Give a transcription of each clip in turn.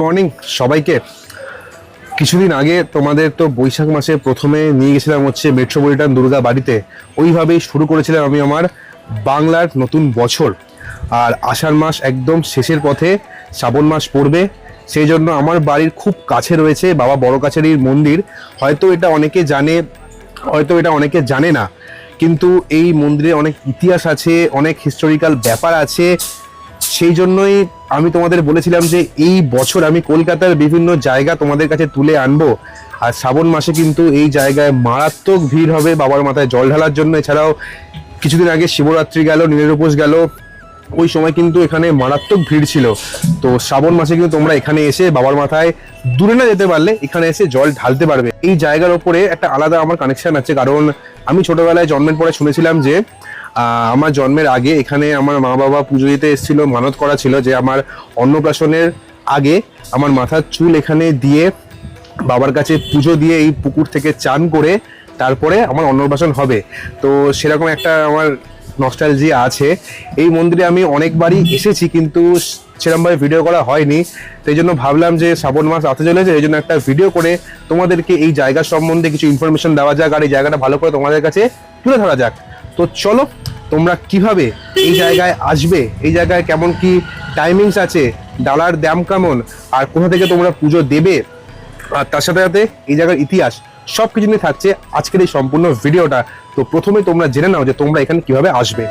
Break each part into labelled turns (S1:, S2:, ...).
S1: Morning সবাইকে। কিছুদিন আগে তোমাদের তো বৈশাখ মাসে প্রথমে নিয়ে গেছিলাম হচ্ছে মেট্রোপলিটন দুর্গা বাড়িতে। ওইভাবেই শুরু করেছিলাম আমি আমার বাংলার নতুন বছর। আর আষাঢ় মাস একদম শেষের পথে শ্রাবণ মাস পড়বে। সেই জন্য আমার বাড়ির খুব কাছে রয়েছে বাবা বড় কাছারির মন্দির। হয়তো এটা অনেকে জানে, হয়তো এটা অনেকে জানে না। কিন্তু এই মন্দিরে অনেক ইতিহাস আছে, অনেক হিস্টোরিক্যাল ব্যাপার আছে। সেই জন্যই আমি তোমাদের বলেছিলাম যে এই বছর আমি কলকাতার বিভিন্ন জায়গা তোমাদের কাছে তুলে আনব। আর শ্রাবণ মাসে কিন্তু এই জায়গায় মারাত্মক ভিড় হবে, বাবার মাথায় জল ঢালার জন্য। এছাড়াও কিছুদিন আগে শিবরাত্রি গেল নীলের গেল। ওই সময় কিন্তু এখানে মারাত্মক ভিড় ছিল। তো শ্রাবণ মাসে কিন্তু তোমরা এখানে এসে বাবার মাথায় দূরে না যেতে পারলে এখানে এসে জল ঢালতে পারবে। এই জায়গার ওপরে একটা আলাদা আমার কানেকশন আছে। কারণ আমি ছোটবেলায় জন্মের পরে শুনেছিলাম যে আমার জন্মের আগে এখানে আমার মা বাবা পুজো দিতে এসেছিল, মানত করা ছিল যে আমার অন্নপ্রাশনের আগে আমার মাথার চুল এখানে দিয়ে বাবার কাছে পুজো দিয়ে এই পুকুর থেকে চান করে তারপরে আমার অন্নপ্রাশন হবে। তো সেরকম একটা আমার নস্টালজিয়া আছে। এই মন্দিরে আমি অনেকবারই এসেছি কিন্তু সেরকমভাবে ভিডিও করা হয়নি। সেই জন্য ভাবলাম যে শ্রাবণ মাস আসতে চলেছে, এই জন্য একটা ভিডিও করে তোমাদেরকে এই জায়গা সম্বন্ধে কিছু ইনফরমেশন দেওয়া যাক, আর এই জায়গাটা ভালো করে তোমাদের কাছে তুলে ধরা যাক। তো চলো, তোমরা কীভাবে এই জায়গায় আসবে? এই জায়গায় কেমন কি টাইমিংস আছে? ডালার দাম কেমন? আর কোথা থেকে তোমরা পুজো দেবে? আর তার সাথে সাথে এই জায়গার ইতিহাস সব কিছু নিয়ে থাকছে আজকের এই সম্পূর্ণ ভিডিওটা। তো প্রথমে তোমরা জেনে নাও যে তোমরা এখানে কীভাবে আসবে।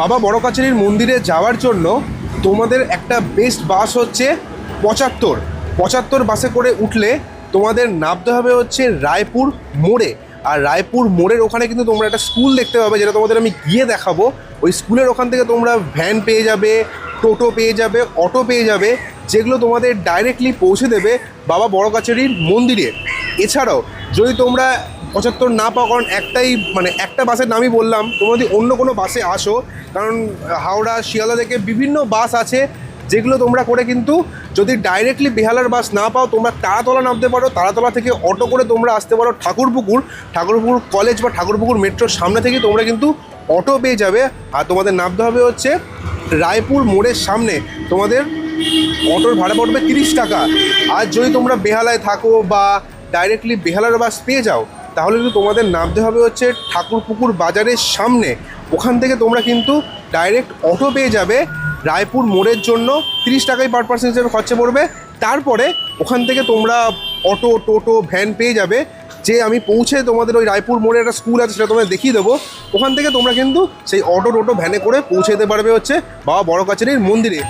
S1: বাবা বড় কাছারির মন্দিরে যাওয়ার জন্য তোমাদের একটা বেস্ট বাস হচ্ছে পঁচাত্তর। পঁচাত্তর বাসে করে উঠলে তোমাদের নামতে হবে হচ্ছে রায়পুর মোড়ে। আর রায়পুর মোড়ের ওখানে কিন্তু তোমরা একটা স্কুল দেখতে পাবে, যেটা তোমাদের আমি গিয়ে দেখাবো। ওই স্কুলের ওখান থেকে তোমরা ভ্যান পেয়ে যাবে, টোটো পেয়ে যাবে অটো পেয়ে যাবে, যেগুলো তোমাদের ডাইরেক্টলি পৌঁছে দেবে বাবা বড় কাছারির মন্দিরে। এছাড়াও যদি তোমরা পঁচাত্তর না পাও কারণ একটাই মানে একটা বাসের নামই বললাম, তোমরা যদি অন্য কোনো বাসে আসো, কারণ হাওড়া, শিয়ালদা থেকে বিভিন্ন বাস আছে, যেগুলো তোমরা করে কিন্তু যদি ডাইরেক্টলি বেহালার বাস না পাও, তোমরা তারাতলা নামতে পারো, তারাতলা থেকে অটো করে তোমরা আসতে পারো ঠাকুরপুকুর ঠাকুরপুকুর কলেজ বা ঠাকুরপুকুর মেট্রোর সামনে থেকে তোমরা কিন্তু অটো পেয়ে যাবে। আর তোমাদের নামতে হবে হচ্ছে রায়পুর মোড়ের সামনে, তোমাদের অটোর ভাড়া পড়বে তিরিশ টাকা। আর যদি তোমরা বেহালায় থাকো বা ডাইরেক্টলি বেহালার বাস পেয়ে যাও তাহলে কিন্তু তোমাদের নামতে হবে হচ্ছে ঠাকুরপুকুর বাজারের সামনে। ওখান থেকে তোমরা কিন্তু ডাইরেক্ট অটো পেয়ে যাবে রায়পুর মোড়ের জন্য। তিরিশ টাকায় পার পার্সেন্ট হিসেবে খরচা পড়বে। তারপরে ওখান থেকে তোমরা অটো টোটো ভ্যান পেয়ে যাবে। যে আমি পৌঁছে তোমাদের ওই রায়পুর মোড়ে একটা স্কুল আছে, সেটা তোমাদের দেখিয়ে দেবো। ওখান থেকে তোমরা কিন্তু সেই অটো টোটো ভ্যানে করে পৌঁছে যেতে পারবে হচ্ছে বাবা বড় কাছারির মন্দিরে।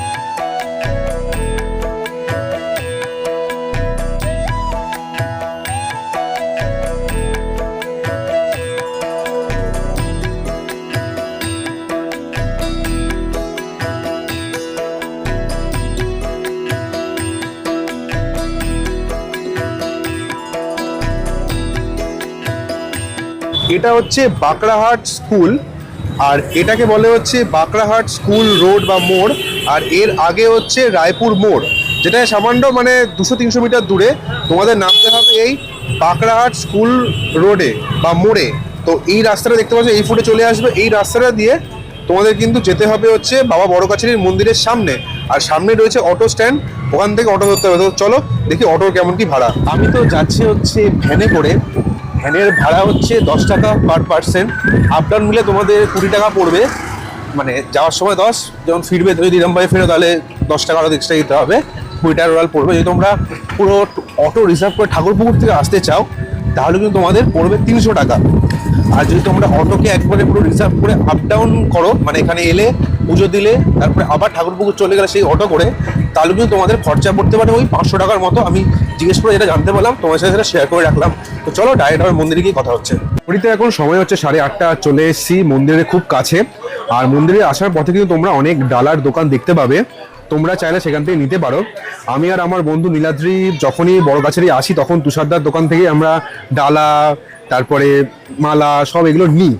S1: এটা হচ্ছে বাঁকড়াহাট স্কুল, আর এটাকে বলে হচ্ছে বাঁকড়াহাট স্কুল রোড বা মোড়, আর এর আগে হচ্ছে রায়পুর মোড় যেটা সামান্য মানে দুশো তিনশো মিটার দূরে তোমাদের নামতে হবে এই বাঁকড়াহাট স্কুল রোডে বা মোড়ে। তো এই রাস্তাটা দেখতে পাচ্ছ, এই ফুটে চলে আসবে, এই রাস্তাটা দিয়ে তোমাদের কিন্তু যেতে হবে হচ্ছে বাবা বড় কাছারির মন্দিরের সামনে, আর সামনে রয়েছে অটো স্ট্যান্ড, ওখান থেকে অটো ধরতে হবে। তো চলো দেখি অটোর কেমন কি ভাড়া। আমি তো যাচ্ছি হচ্ছে ভ্যানে করে ভ্যানের ভাড়া হচ্ছে দশ টাকা পার পার্সেন্ট আপ ডাউন মিলে তোমাদের কুড়ি টাকা পড়বে। মানে যাওয়ার সময় দশ, যখন ফিরবে যদি এরমভাবে ফেরো, তাহলে দশ টাকা আরও এক্সট্রা দিতে হবে। কুড়ি টাকা রোয়াল পড়বে। যদি তোমরা পুরো অটো রিজার্ভ করে ঠাকুরপুকুর থেকে আসতে চাও, তাহলে কিন্তু তোমাদের পড়বে তিনশো টাকা। আর যদি তোমরা অটোকে একবারে পুরো রিজার্ভ করে আপ ডাউন করো মানে এখানে এলে পুজো দিলে, তারপরে আবার ঠাকুরপুকুর চলে গেলে সেই অটো করে, তাহলে কিন্তু তোমাদের খরচা পড়তে পারে ওই পাঁচশো টাকার মতো। আমি জিজ্ঞেস করে যেটা জানতে পারলাম, তোমার সাথে সেটা শেয়ার করে রাখলাম। তো চলো ডাইরেক্ট আমার মন্দিরে গিয়ে কথা হচ্ছে। পুরীতে এখন সময় হচ্ছে সাড়ে আটটা, চলে এসেছি মন্দিরের খুব কাছে। আর মন্দিরে আসার পথে কিন্তু তোমরা অনেক ডালার দোকান দেখতে পাবে। তোমরা চাইলে সেখান থেকে নিতে পারো। আমি আর আমার বন্ধু নীলাদ্রি যখনই বড় গাছেরই আসি, তখন তুষারদার দোকান থেকে আমরা ডালা, তারপরে মালা, সব এগুলো নিই।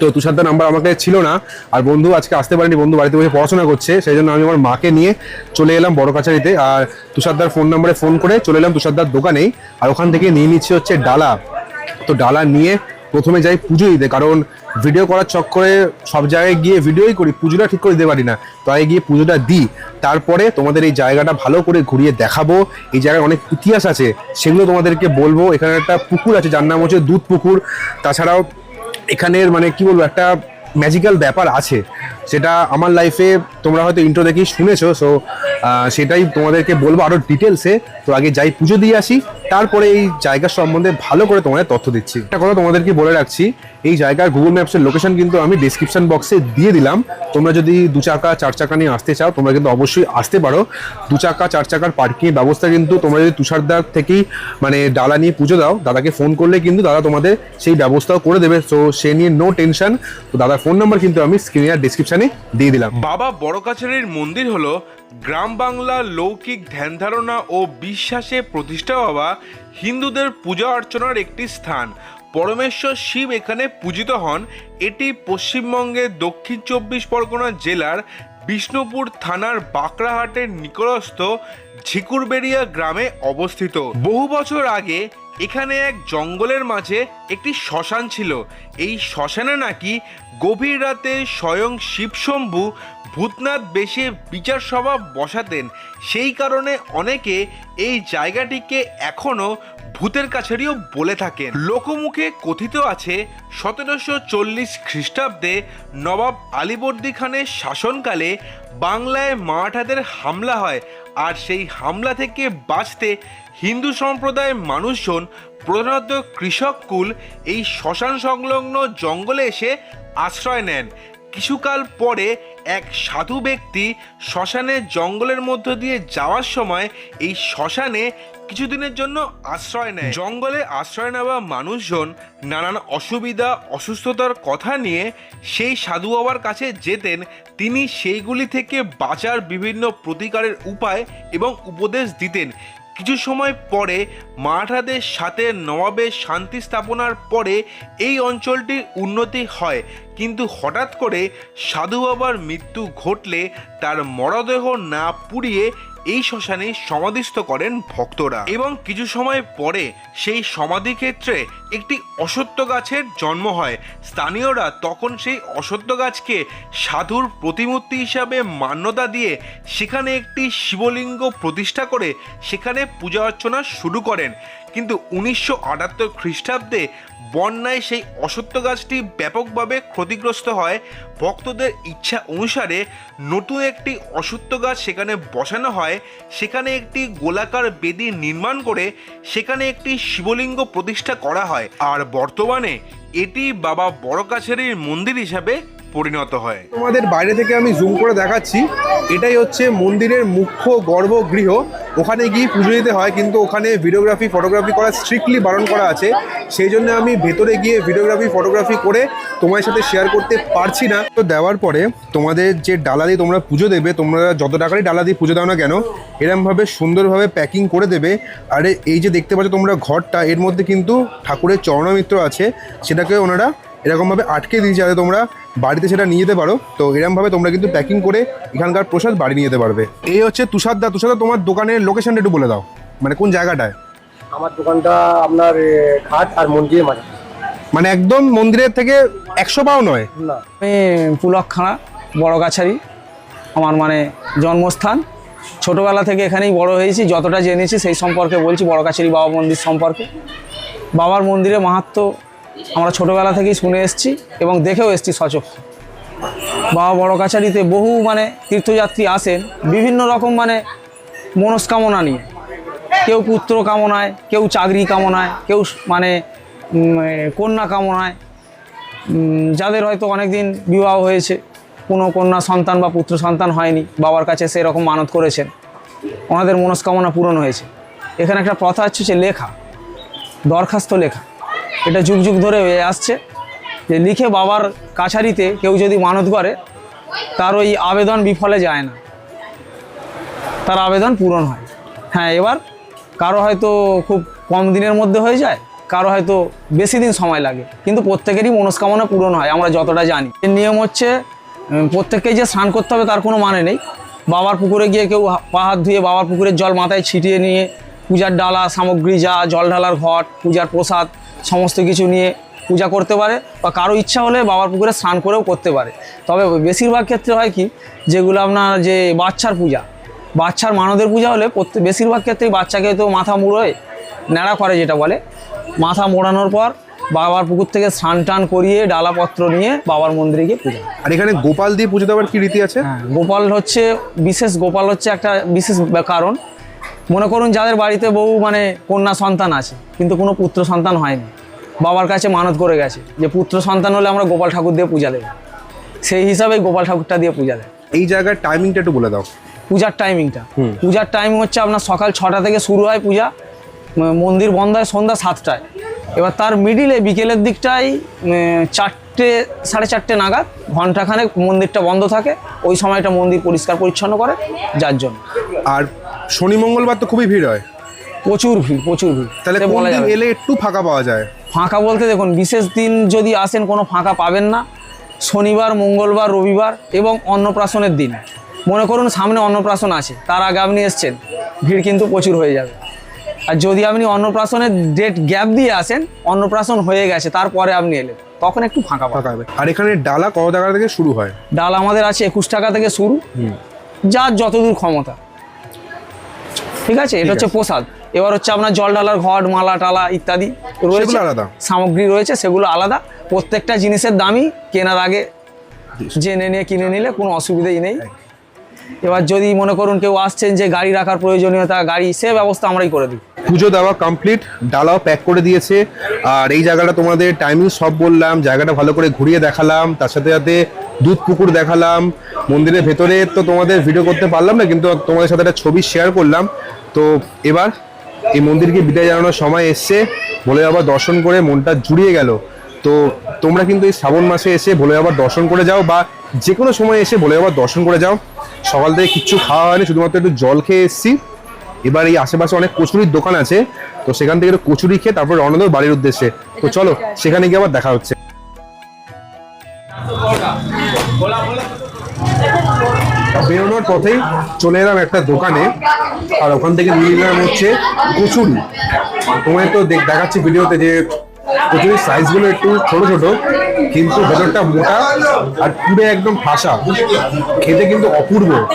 S1: তো তুষারদার নাম্বার আমার কাছে ছিল না, আর বন্ধু আজকে আসতে পারেনি, বন্ধু বাড়িতে বসে পড়াশোনা করছে, সেই জন্য আমি আমার মাকে নিয়ে চলে এলাম বড় কাছারিতে, আর তুষারদার ফোন নাম্বারে ফোন করে চলে এলাম তুষারদার দোকানেই, আর ওখান থেকে নিয়ে নিচ্ছি হচ্ছে ডালা। তো ডালা নিয়ে প্রথমে যাই পুজো দিতে, কারণ ভিডিও করার চক্করে সব জায়গায় গিয়ে ভিডিওই করি, পুজোটা ঠিক করে দিতে পারি না। তো আগে গিয়ে পুজোটা দিই, তারপরে তোমাদের এই জায়গাটা ভালো করে ঘুরিয়ে দেখাবো, এই জায়গায় অনেক ইতিহাস আছে, সেগুলো তোমাদেরকে বলব। এখানে একটা পুকুর আছে, যার নাম হচ্ছে দুধ পুকুর তাছাড়াও এখানের মানে কি বলব, একটা ম্যাজিক্যাল ব্যাপার আছে। সেটা আমার লাইফে তোমরা হয়তো ইন্ট্রো দেখেই শুনেছো সো সেটাই তোমাদেরকে বলব আরও ডিটেলসে তো আগে যাই পুজো দিয়ে আসি। তারপরে এই জায়গা সম্বন্ধে ভালো করে তোমাদের তথ্য দিচ্ছি। একটা কথা তোমাদেরকে বলে রাখছি, এই জায়গার গুগল ম্যাপসের লোকেশন কিন্তু আমি ডিসক্রিপশন বক্সে দিয়ে দিলাম। তোমরা যদি দু চাকা, চার চাকা নিয়ে আসতে চাও, তোমরা কিন্তু অবশ্যই আসতে পারো। দু চাকা, চার চাকার পার্কিং ব্যবস্থা কিন্তু তোমরা যদি তুষারদার থেকেই মানে ডালা নিয়ে পুজো দাও, দাদাকে ফোন করলে কিন্তু দাদা তোমাদের সেই ব্যবস্থাও করে দেবে। তো সে নিয়ে নো টেনশন তো দাদার ফোন নাম্বার কিন্তু আমি স্ক্রিনে আর ডিসক্রিপশনে দিয়ে দিলাম।
S2: বাবা বড় কাছারির মন্দির হলো গ্রাম বাংলার লৌকিক ধ্যান ধারণা ও বিশ্বাসে প্রতিষ্ঠা হওয়া হিন্দুদের পূজা অর্চনার একটি স্থান। পরমেশ্বর শিব এখানে পূজিত হন। এটি পশ্চিমবঙ্গের দক্ষিণ চব্বিশ পরগনা জেলার বিষ্ণুপুর থানার বাঁকড়াহাটের নিকটস্থ ঝিকুরবেড়িয়া গ্রামে অবস্থিত। বহু বছর আগে এখানে এক জঙ্গলের মাঝে একটি শ্মশান ছিল। এই শ্মশানে নাকি গভীর রাতে স্বয়ং শিবশম্ভু ভূতনাথ বেশে বিচার সভা বসাতেন। সেই কারণে অনেকে এই জায়গাটিকে এখনও ভূতের কাছারিও বলে থাকেন। লোকমুখে কথিত আছে, সতেরোশো চল্লিশ খ্রিস্টাব্দে নবাব আলীবর্দী খানের শাসনকালে বাংলায় মারাঠাদের হামলা হয় আর সেই হামলা থেকে বাঁচতে হিন্দু সম্প্রদায়ের মানুষজন, প্রধানত কৃষক কুল, এই শ্মশান সংলগ্ন জঙ্গলে এসে আশ্রয় নেন। কিছুকাল পরে এক সাধু ব্যক্তি শ্মশানের জঙ্গলের মধ্য দিয়ে যাওয়ার সময় এই শ্মশানে কিছুদিনের জন্য আশ্রয় নেয়। জঙ্গলে আশ্রয় নেওয়া মানুষজন নানান অসুবিধা, অসুস্থতার কথা নিয়ে সেই সাধু বাবার কাছে যেতেন। তিনি সেইগুলি থেকে বাঁচার বিভিন্ন প্রতিকারের উপায় এবং উপদেশ দিতেন। কিছু সময় পরে মারাঠাদের সাথে নবাবের শান্তি স্থাপনার পরে এই অঞ্চলটি উন্নতি হয়। কিন্তু হঠাৎ করে সাধু বাবার মৃত্যু ঘটলে তার মরদেহ না পুড়িয়ে এই শ্মশানে সমাধিস্থ করেন ভক্তরা এবং কিছু সময় পরে সেই সমাধি ক্ষেত্রে একটি অসত্য গাছের জন্ম হয়। স্থানীয়রা তখন সেই অসত্য গাছকে সাধুর প্রতিমূর্তি হিসাবে মান্যতা দিয়ে সেখানে একটি শিবলিঙ্গ প্রতিষ্ঠা করে সেখানে পূজা অর্চনা শুরু করেন। কিন্তু উনিশশো আটাত্তর খ্রিস্টাব্দে বন্যায় সেই অসত্য গাছটি ব্যাপকভাবে ক্ষতিগ্রস্ত হয়। ভক্তদের ইচ্ছা অনুসারে নতুন একটি অসত্য গাছ সেখানে বসানো হয়। সেখানে একটি গোলাকার বেদি নির্মাণ করে সেখানে একটি শিবলিঙ্গ প্রতিষ্ঠা করা হয়। আর বর্তমানে এটি বাবা বড় কাছারির মন্দির হিসাবে পরিণত হয়।
S1: তোমাদের বাইরে থেকে আমি জুম করে দেখাচ্ছি। এটাই হচ্ছে মন্দিরের মুখ্য গর্ভগৃহ। ওখানে গিয়ে পুজো দিতে হয়, কিন্তু ওখানে ভিডিওগ্রাফি ফটোগ্রাফি করা স্ট্রিক্টলি বারণ করা আছে। সেই জন্য আমি ভেতরে গিয়ে ভিডিওগ্রাফি ফটোগ্রাফি করে তোমার সাথে শেয়ার করতে পারছি না। তো দেওয়ার পরে তোমাদের যে ডালা দিয়ে তোমরা পুজো দেবে, তোমরা যত টাকারই ডালা দিয়ে পুজো দাও না কেন, এরমভাবে সুন্দরভাবে প্যাকিং করে দেবে। আর এই যে দেখতে পাচ্ছ তোমরা ঘরটা, এর মধ্যে কিন্তু ঠাকুরের চরণমিত্র আছে। সেটাকে ওনারা এরকমভাবে আটকে দিয়েছে যাতে তোমরা বাড়িতে সেটা নিয়ে যেতে পারো। তো এরকমভাবে তোমরা কিন্তু প্যাকিং করে এখানকার প্রসাদ বাড়ি নিয়ে যেতে পারবে। এই হচ্ছে তুষারদা। তুষারদা তোমার দোকানের লোকেশনটা একটু বলে দাও। মানে কোন জায়গাটায়?
S3: আমার দোকানটা আপনার ঘাট আর মন্দিরের মাঝে।
S1: মানে একদম মন্দিরের থেকে একশো পাও নয়?
S3: না।
S4: আমি পুলকখানা বড় গাছারি আমার মানে জন্মস্থান। ছোটোবেলা থেকে এখানেই বড় হয়েছি। যতটা জেনেছি সেই সম্পর্কে বলছি। বড় কাছারি বাবা মন্দির সম্পর্কে। বাবার মন্দিরে মাহাত্ম আমরা ছোটোবেলা থেকেই শুনে এসেছি এবং দেখেও এসেছি সচক বাবা বড় কাছারিতে বহু মানে তীর্থযাত্রী আসেন, বিভিন্ন রকম মানে মনস্কামনা নিয়ে। কেউ পুত্র কামনায়, কেউ চাকরি কামনায়, কেউ মানে কন্যা কামনায়। যাদের হয়তো অনেক দিন বিবাহ হয়েছে, কোনো কন্যা সন্তান বা পুত্র সন্তান হয়নি, বাবার কাছে সেরকম মানত করেছেন। ওনাদের মনস্কামনা পূরণ হয়েছে। এখানে একটা প্রথা হচ্ছে লেখা, দরখাস্ত লেখা। এটা যুগ যুগ ধরে হয়ে আসছে যে লিখে বাবার কাছারিতে কেউ যদি মানত করে, তার ওই আবেদন বিফলে যায় না। তার আবেদন পূরণ হয়। হ্যাঁ এবার কারও হয়তো খুব কম দিনের মধ্যে হয়ে যায়, কারও হয়তো বেশি দিন সময় লাগে, কিন্তু প্রত্যেকেরই মনস্কামনা পূরণ হয়, আমরা যতটা জানি। এর নিয়ম হচ্ছে প্রত্যেককেই যে স্নান করতে হবে তার কোনো মানে নেই। বাবার পুকুরে গিয়ে কেউ পা হাত ধুয়ে বাবার পুকুরের জল মাথায় ছিটিয়ে নিয়ে, পূজার ডালা, সামগ্রী যা, জল ঢালার ঘট, পূজার প্রসাদ সমস্ত কিছু নিয়ে পূজা করতে পারে বা কারও ইচ্ছা হলে বাবার পুকুরে স্নান করেও করতে পারে। তবে বেশিরভাগ ক্ষেত্রে হয় কি যেগুলো আপনার যে বাচ্চার পূজা বাচ্চার মানদের পূজা হলে প্রত্যেক বেশিরভাগ ক্ষেত্রেই বাচ্চাকে তো মাথা মুড়োয় ন্যাড়া করে যেটা বলে। মাথা মোড়ানোর পর বাবার পুকুর থেকে স্নান টান করিয়ে ডালাপত্র নিয়ে বাবার মন্দিরে গিয়ে পূজা।
S1: আর এখানে গোপাল দিয়ে পুজো দেওয়ার কি রীতি আছে?
S4: হ্যাঁ গোপাল হচ্ছে বিশেষ গোপাল হচ্ছে একটা বিশেষ কারণ। মনে করুন যাদের বাড়িতে বউ মানে কন্যা সন্তান আছে কিন্তু কোনো পুত্র সন্তান হয়নি। বাবার কাছে মানত করে গেছে যে পুত্র সন্তান হলে আমরা গোপাল ঠাকুর দিয়ে পূজা দেবো। সেই হিসাবে গোপাল ঠাকুরটা দিয়ে পূজা দেয়।
S1: এই জায়গার টাইমিংটা একটু বলে দাও।
S4: পূজার টাইমিংটা পূজার টাইম হচ্ছে আপনার সকাল ছটা থেকে শুরু হয় পূজা মন্দির বন্ধ হয় সন্ধ্যা সাতটায়। এবার তার মিডিলে বিকেলের দিকটায় উম, চারটে সাড়ে চারটে নাগাদ ঘন্টাখানেক মন্দিরটা বন্ধ থাকে। ওই সময়টা মন্দির পরিষ্কার পরিচ্ছন্ন করে যার জন্য।
S1: আর শনি মঙ্গলবার তো খুবই ভিড় হয়।
S4: প্রচুর ভিড় প্রচুর ভিড়।
S1: তাহলে কোন দিন এলে একটু ফাঁকা পাওয়া যায়?
S4: ফাঁকা বলতে দেখুন বিশেষ দিন যদি আসেন কোনো ফাঁকা পাবেন না। শনিবার মঙ্গলবার রবিবার এবং অন্নপ্রাশনের দিন। মনে করুন সামনে অন্নপ্রাশন আছে তার আগে আপনি এসছেন ভিড় কিন্তু প্রচুর হয়ে যাবে। আর যদি আপনি অন্নপ্রাশনের ডেট গ্যাপ দিয়ে আসেন অন্নপ্রাশন হয়ে গেছে তারপরে আপনি এলেন তখন একটু ফাঁকা
S1: ফাঁকা হবে। আর এখানে ডালা কত টাকা থেকে শুরু হয়?
S4: ডাল আমাদের আছে একুশ টাকা থেকে শুরু। যার যতদূর ক্ষমতা। ঠিক আছে? এটা হচ্ছে প্রসাদ। এবার হচ্ছে আপনার জল ডালার ঘট মালা টালা ইত্যাদি রয়েছে।
S1: আলাদা?
S4: সামগ্রী রয়েছে সেগুলো আলাদা। প্রত্যেকটা জিনিসের দামই কেনার আগে জেনে নিয়ে কিনে নিলে কোনো অসুবিধাই নেই। এবার যদি মনে করুন কেউ আসছেন যে গাড়ি রাখার প্রয়োজনীয়তা গাড়ি সে ব্যবস্থা আমরাই করে দিই।
S1: পুজো দেওয়া কমপ্লিট ডালাও প্যাক করে দিয়েছে। আর এই জায়গাটা তোমাদের টাইমিং সব বললাম জায়গাটা ভালো করে ঘুরিয়ে দেখালাম তার সাথে সাথে দুধ পুকুর দেখালাম। মন্দিরের ভেতরে তো তোমাদের ভিডিও করতে পারলাম না কিন্তু তোমাদের সাথে একটা ছবি শেয়ার করলাম। তো এবার এই মন্দিরকে বিদায় জানানোর সময় এসছে বলে আবার দর্শন করে মনটা জুড়িয়ে গেল। তো তোমরা কিন্তু এই শ্রাবণ মাসে এসে ভোলে আবার দর্শন করে যাও বা যে কোনো সময় এসে ভোলে আবার দর্শন করে যাও। সকাল থেকে কিচ্ছু খাওয়া হয়নি, শুধুমাত্র একটু জল খেয়ে এসেছি। এবার এই আশেপাশে অনেক কচুরির দোকান আছে, তো সেখান থেকে একটু কচুরি খেয়ে তারপর রওনা দেবো বাড়ির উদ্দেশ্যে। তো চলো, সেখানে গিয়ে আবার দেখা হচ্ছে। বেরোনোর পথেই চলে এলাম একটা দোকানে, আর ওখান থেকে নিয়ে নিলাম হচ্ছে কচুরি। তোমায় তো দেখ- দেখাচ্ছি ভিডিওতে যে কচুরির সাইজগুলো একটু ছোট ছোট, কিন্তু ভেতরটা মোটা আর পুরো একদম ঠাসা খেতে কিন্তু অপূর্ব।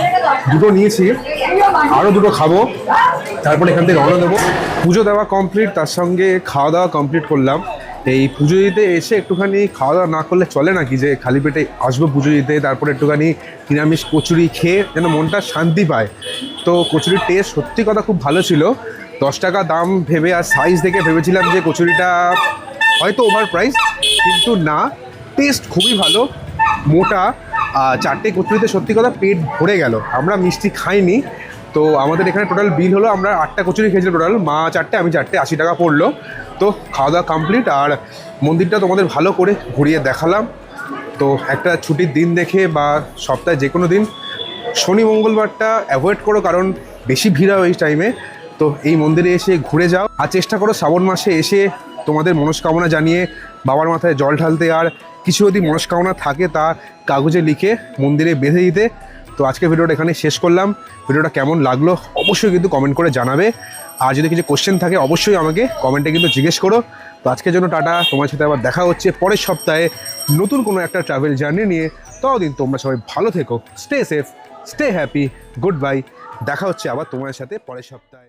S1: দুটো নিয়েছি আরও দুটো খাব, তারপর এখান থেকে রওনা দেবো। পুজো দেওয়া কমপ্লিট তার সঙ্গে খাওয়া দাওয়া কমপ্লিট করলাম। এই পুজো দিতে এসে একটুখানি খাওয়া দাওয়া না করলে চলে নাকি? যে খালি পেটে আসব পুজো দিতে, তারপরে একটুখানি নিরামিষ কচুরি খেয়ে যেন মনটা শান্তি পায়। তো কচুরির টেস্ট সত্যি কথা খুব ভালো ছিল। দশ টাকা দাম ভেবে আর সাইজ দেখে ভেবেছিলাম যে কচুরিটা হয়তো ওভার প্রাইস কিন্তু না টেস্ট খুবই ভালো, মোটা। চারটে কচুরিতে সত্যি কথা পেট ভরে গেল। আমরা মিষ্টি খাইনি। তো আমাদের এখানে টোটাল বিল হলো আমরা আটটা কচুরি খেয়েছিলাম টোটাল মা চারটে, আমি চারটে, আশি টাকা পড়ল। তো খাওয়া দাওয়া কমপ্লিট আর মন্দিরটা তোমাদের ভালো করে ঘুরিয়ে দেখালাম। তো একটা ছুটির দিন দেখে বা সপ্তাহে যে কোনো দিন শনি মঙ্গলবারটা অ্যাভয়েড করো কারণ বেশি ভিড় হয় এই টাইমে তো এই মন্দিরে এসে ঘুরে যাও। আর চেষ্টা করো শ্রাবণ মাসে এসে তোমাদের মনস্কামনা জানিয়ে বাবার মাথায় জল ঢালতে। আর কিছু যদি মনস্কামনা থাকে তা কাগজে লিখে মন্দিরে বেঁধে দিতে। তো আজকে ভিডিওটা এখানে শেষ করলাম। ভিডিওটা কেমন লাগল অবশ্যই কিন্তু কমেন্ট করে জানাবে। আর যদি কিছু কোশ্চেন থাকে, অবশ্যই আমাকে কমেন্টে কিন্তু জিজ্ঞেস করো। তো আজকের জন্য টাটা, তোমার সাথে আবার দেখা হচ্ছে পরের সপ্তাহে নতুন কোনো একটা ট্রাভেল জার্নি নিয়ে। ততদিন তোমরা সবাই ভালো থেকো stay safe stay happy good bye দেখা হচ্ছে আবার তোমার সাথে পরের সপ্তাহে।